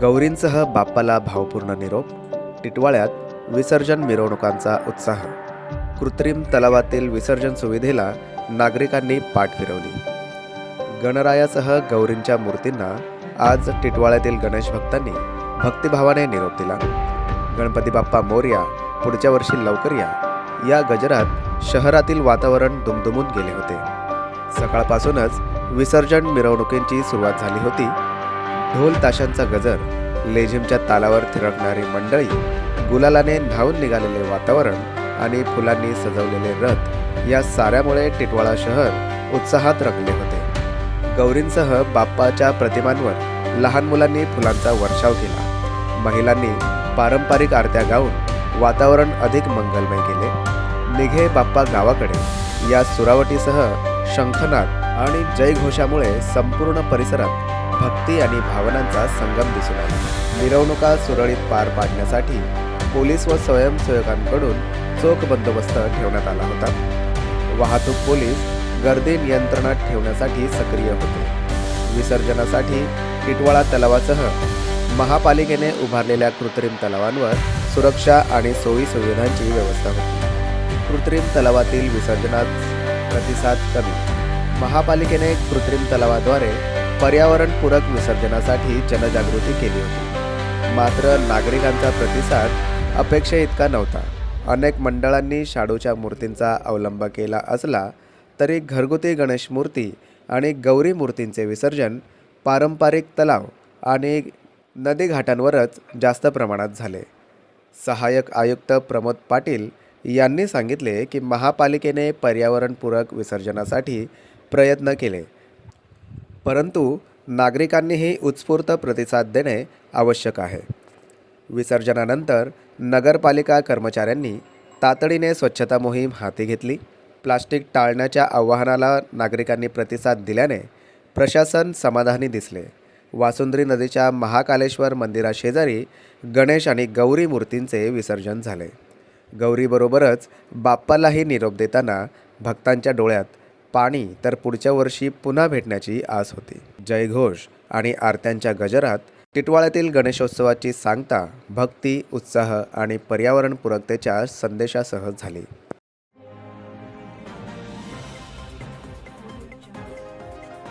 गौरींसह बाप्पाला भावपूर्ण निरोप टिटवाळ्यात विसर्जन मिरवणुकांचा उत्साह. कृत्रिम तलावातील विसर्जन सुविधेला नागरिकांनी पाठ फिरवली. गणरायासह गौरींच्या मूर्तींना आज टिटवाळ्यातील गणेश भक्तांनी भक्तिभावाने निरोप दिला. गणपती बाप्पा मोर्या पुढच्या वर्षी लवकर या. या गजरात शहरातील वातावरण दुमदुमून गेले होते. सकाळपासूनच विसर्जन मिरवणुकींची सुरुवात झाली होती. ढोल ताशांचा गजर लेझिमच्या तालावर थिरकणारी मंडळी गुलालाने धावून निघालेले वातावरण आणि फुलांनी सजवलेले रथ या साऱ्यामुळे टिटवाळा शहर उत्साहात रंगले होते. गौरींसह बाप्पाच्या प्रतिमांवर लहान मुलांनी फुलांचा वर्षाव केला. महिलांनी पारंपरिक आरत्या गाऊन वातावरण अधिक मंगलमय केले. निघे बाप्पा गावाकडे या सुरावटीसह शंखनाद आणि जयघोषामुळे संपूर्ण परिसरात भक्ती आणि भावनांचा संगम दिसून आला. मिरवणुका सुरळीत पार पाडण्यासाठी पोलीस व स्वयंसेवकांकडून चोख बंदोबस्त ठेवण्यात आला होता. वाहतूक पोलीस गर्दी नियंत्रणात ठेवण्यासाठी सक्रिय होते. विसर्जनासाठी किटवाळा तलावासह महापालिकेने उभारलेल्या कृत्रिम तलावांवर सुरक्षा आणि सोयी सुविधांची व्यवस्था होती. कृत्रिम तलावातील विसर्जनात प्रतिसाद कमी. महापालिकेने कृत्रिम तलावाद्वारे पर्यावरणपूरक विसर्जनासाठी जनजागृती केली होती. मात्र नागरिकांचा प्रतिसाद अपेक्षे इतका नव्हता. अनेक मंडळांनी शाडूच्या मूर्तींचा अवलंब केला असला तरी घरगुती गणेश मूर्ती आणि गौरी मूर्तींचे विसर्जन पारंपरिक तलाव आणि नदीघाटांवरच जास्त प्रमाणात झाले. सहाय्यक आयुक्त प्रमोद पाटील यांनी सांगितले की महापालिकेने पर्यावरणपूरक विसर्जनासाठी प्रयत्न केले. परंतु नागरिकांनीही उत्स्फूर्त प्रतिसाद देणे आवश्यक आहे. विसर्जनानंतर नगरपालिका कर्मचाऱ्यांनी तातडीने स्वच्छता मोहीम हाती घेतली. प्लास्टिक टाळण्याच्या आवाहनाला नागरिकांनी प्रतिसाद दिल्याने प्रशासन समाधानी दिसले. वासुंद्री नदीच्या महाकालेश्वर मंदिराशेजारी गणेश आणि गौरी मूर्तींचे विसर्जन झाले. गौरीबरोबरच बाप्पालाही निरोप देताना भक्तांच्या डोळ्यात पाणी तर पुढच्या वर्षी पुन्हा भेटण्याची आस होती. जयघोष आणि आरत्यांच्या गजरात टिटवाळ्यातील गणेशोत्सवाची सांगता भक्ती उत्साह आणि पर्यावरणपूरकतेच्या संदेशासह झाली.